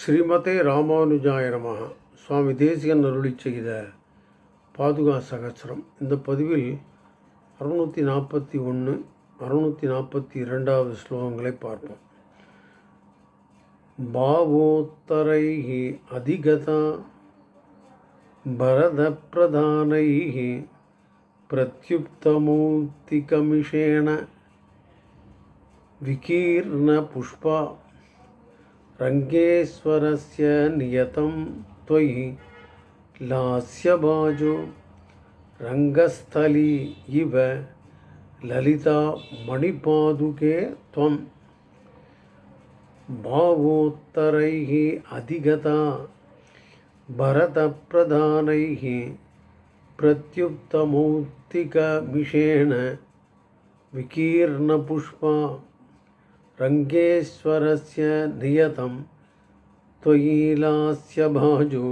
ஸ்ரீமதே ராமானுஜாயனமாக சுவாமி தேசிகன் அருளி செய்த பாதுகா சகசரம். இந்த பதிவில் அறுநூற்றி நாற்பத்தி ஒன்று அறுநூற்றி நாற்பத்தி இரண்டாவது ஸ்லோகங்களை பார்ப்போம். பாவோத்தரை அதிகதா பரதப்பிரதானை பிரத்யுப்தமூர்த்திகமிஷேண விகீர்ண புஷ்பா रङ्गेश्वरस्य नियतं त्वयि लास्यबाजो रङ्गस्थली इव ललिता मणिपादुके त्वं भावोत्तरैः अधिगता भरतप्रधानैः प्रत्युत्तमौक्तिकमिषेण विकीर्णपुष्पा रङ्गेश्वरस्य नियतं त्वयीलास्य भाजो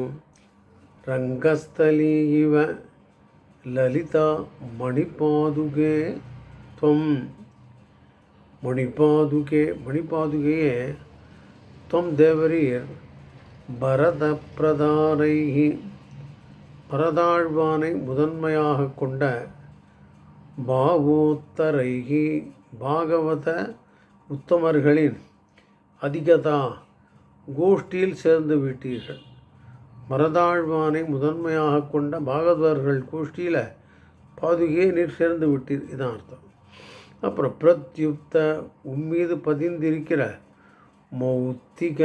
रङ्गस्थली इव ललिता मणिपादुके त्वं மணிபாதுகே மணிபாதுகையே துவம் தேவரீர் பரதப்பிரதானைகி பரதாழ்வானை முதன்மையாக கொண்ட பாவோத்தரைகி பாகவத உத்தமர்களின் அதிகதா கோஷ்டியில் சேர்ந்து விட்டீர்கள். மரதாழ்வானை முதன்மையாக கொண்ட பாகவதர்கள் கோஷ்டியில் பாதுகையே நீர் சேர்ந்து விட்டீர் இதான் அர்த்தம். அப்புறம் பிரத்யுப்த உம்மீது பதிந்திருக்கிற மௌத்திக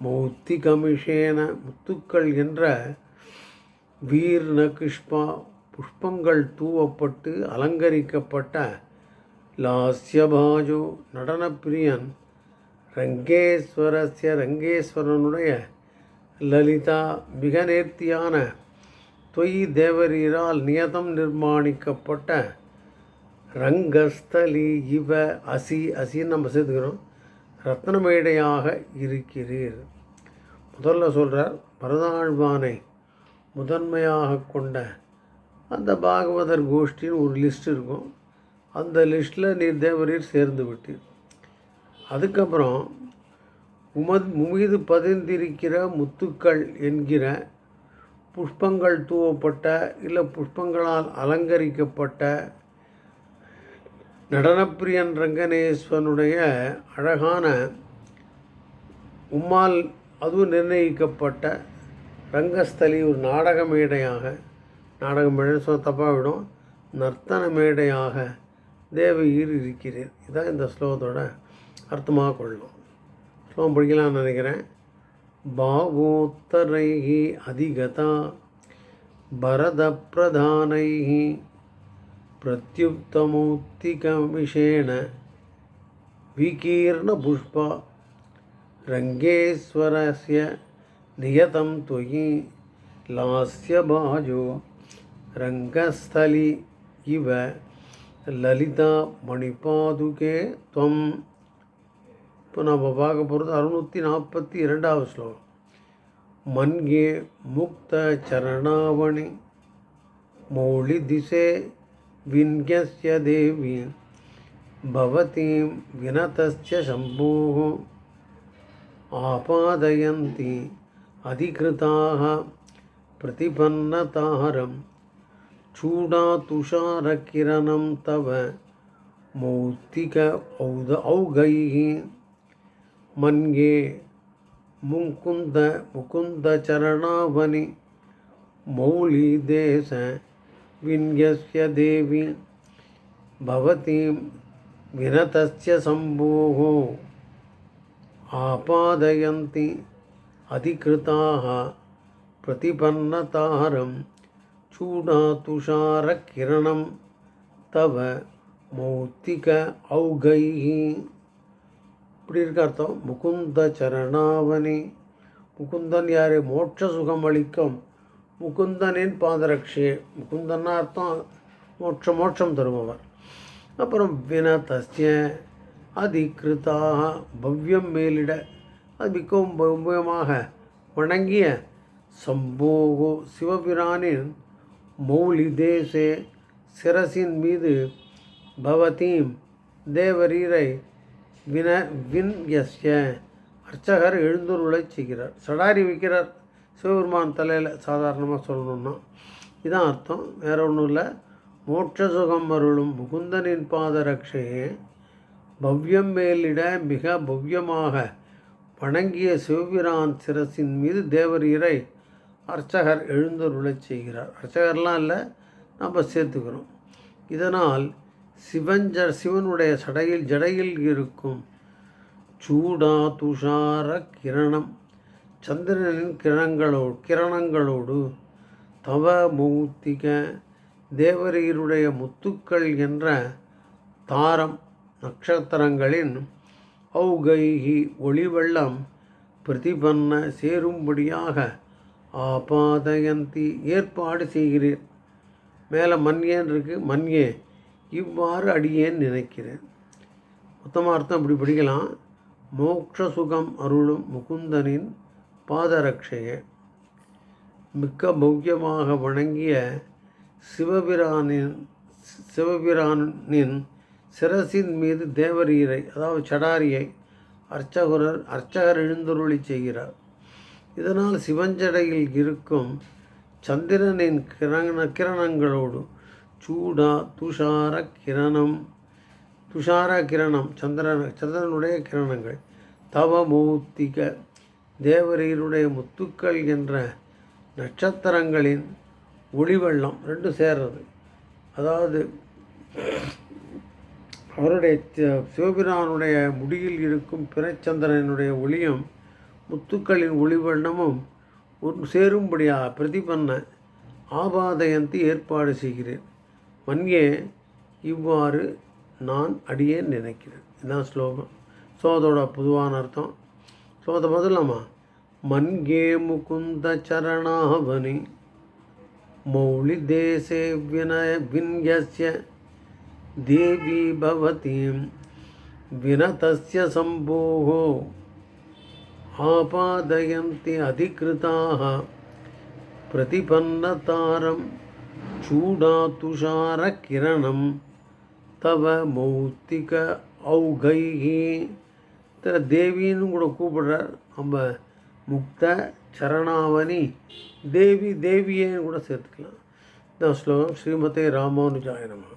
மௌத்திகமிஷேன முத்துக்கள் என்ற வீர்ண நகிஷ்பா புஷ்பங்கள் தூவப்பட்டு அலங்கரிக்கப்பட்ட லாஸ்யபாஜு நடனப்பிரியன் ரங்கேஸ்வரஸ்ய ரங்கேஸ்வரனுடைய லலிதா மிக நேர்த்தியான தொய் தேவரீரால் நியதம் நிர்மாணிக்கப்பட்ட ரங்கஸ்தலி இவ அசி அசின்னு நம்ம சேர்த்துக்கிறோம். ரத்னமேடையாக இருக்கிறீர். முதல்ல சொல்கிறார் பரதாழ்வானை முதன்மையாக கொண்ட அந்த பாகவதர் கோஷ்டின்னு ஒரு லிஸ்ட் இருக்கும். அந்த லிஸ்ட்டில் நீர் தேவரீர் சேர்ந்து விட்டீர். அதுக்கப்புறம் உமது மீது பதிந்திருக்கிற முத்துக்கள் என்கிற புஷ்பங்கள் தூவப்பட்ட இல்லை புஷ்பங்களால் அலங்கரிக்கப்பட்ட நடனப்பிரியன் ரங்கநேஸ்வனுடைய அழகான உம்மால் அதுவும் நிர்ணயிக்கப்பட்ட ரங்கஸ்தலி ஒரு நாடக மேடையாக நாடக மேடை சொ தப்பாக விடும் நர்த்தன மேடையாக தேவகீர் இருக்கிறீர் இதான் இந்த ஸ்லோகத்தோட அர்த்தமாக கொள்ளும் ஸ்லோகம் படிக்கலாம்னு நினைக்கிறேன் பாவோத்தரைः அதிகதா பரதப்பிரதானைः प्रत्युत्तमौक्तिकविषेण विकीर्णपुष्पा रङ्गेश्वरस्य नियतं त्वयि लास्यभाजो रङ्गस्थलि इव லலிதா மணிபாதுகே துவம் இப்போ நம்ம பார்க்க போகிறது அறுநூற்றி நாற்பத்தி இரண்டாவது ஸ்லோகம் மன்யே முக்த சரணாவணி மௌளி திசே विन्यस्य देवी भवतीं विनतस्य शम्भोः आपादयन्ति अधिकृताः प्रतिपन्नतारं चूडातुषारकिरणं तव मौक्तिक औद औगैः। मन्ये मुकुन्द मुकुन्दचरणावनि मौलिदेश विन्यस्य देवी भवतीं विनतस्य शम्भोः। आपादयन्ति अधिकृताः प्रतिपन्नतारं चूडातुषारकिरणं तव மௌத்திக ஔகைஹி இப்படி இருக்க அர்த்தம் முகுந்த சரணாவனி முகுந்தன் யார் மோட்ச சுகம் அளிக்கும் முகுந்தனின் பாதரட்சி முகுந்தன்னா அர்த்தம் மோட்ச மோட்சம் தருபவர் அப்புறம் வினதஸ்ய அதிகிருத்தாக பவ்யம் மேலிட அது மிகவும் பவ்யமாக வணங்கிய சம்போகோ சிவபிரானின் மௌலி தேசே சிரசின் மீது பவதீம் தேவரீரை வின வின் எஸ்ய அர்ச்சகர் எழுந்தருளை செய்கிறார். சடாரி வைக்கிறார். சிவபெருமான் தலையில் சாதாரணமாக சொல்லணும்னா. இதான் அர்த்தம். வேற ஒன்றும் இல்லை. மோட்ச சுகம் அருளும் முகுந்தனின் பாத ரட்சையே பவ்யம் மேலிட மிக பவ்யமாக வணங்கிய சிவபிரான் சிரசின் மீது தேவரீரை அர்ச்சகர் எழுந்தருளச் செய்கிறார். அர்ச்சகர்லாம் இல்லை நம்ம சேர்த்துக்கிறோம். இதனால் சிவஞ்ச சிவனுடைய சடையில் ஜடையில் இருக்கும் சூடா துஷார கிரணம் சந்திரனின் கிரணங்களோடு கிரணங்களோடு தவ மௌத்திக தேவரீருடைய முத்துக்கள் என்ற தாரம் நட்சத்திரங்களின் ஔகைகி ஒளிவெள்ளம் பிரதிபன்ன சேரும்படியாக ஆபாதயந்தி ஏற்பாடு செய்கிறேன். மேலே மண்யேன் இருக்கு? மண்யே இவ்வாறு அடியேன் நினைக்கிறேன். மொத்தமாக அர்த்தம் இப்படி படிக்கலாம். மோக்ஷ சுகம் அருளும் முகுந்தனின் பாதரட்சையே மிக்க பௌக்கியமாக வணங்கிய சிவபிரானின் சிவபிரானின் சிரசின் மீது தேவரீரை அதாவது சடாரியை அர்ச்சகரர் அர்ச்சகர் எழுந்தருளி செய்கிறார். இதனால் சிவஞ்சடையில் இருக்கும் சந்திரனின் கிரண கிரணங்களோடு சூடா துஷார கிரணம் துஷார கிரணம் சந்திரன் சந்திரனுடைய கிரணங்கள் தவமூர்த்திக தேவரீருடைய முத்துக்கள் என்ற நட்சத்திரங்களின் ஒளிவெள்ளம் ரெண்டும் சேர்றது. அதாவது அவருடைய சிவபிரானுடைய முடியில் இருக்கும் பிறச்சந்திரனுடைய ஒளியும் முத்துக்களின் ஒளிவண்ணமும் ஒரு சேரும்படியாக பிரதிபன்ன ஆபாதயந்தி ஏற்பாடு செய்கிறேன். மன்யே இவ்வாறு நான் அடியே நினைக்கிறேன். இதுதான் ஸ்லோகம். ஸோ அதோட பொதுவான அர்த்தம். ஸோ அதை முதலாமா மன்கே முகுந்த சரணாவனி மௌளி தேசே வினய வின்யஸ்ய தேவி பவதீம் வினதஸ்ய சம்போகோ आपादयन्ति अधिकृताः। प्रतिपन्नतारं चूडातुषारकिरणं தவ மௌத்திக ஔகைகி தேவின்னு கூட கூப்பிடுறார். நம்ம முக்த சரணாவணி தேவி தேவியேன்னு கூட சேர்த்துக்கலாம். இந்த ஸ்லோகம் ஸ்ரீமதே ராமானுஜாய நமகா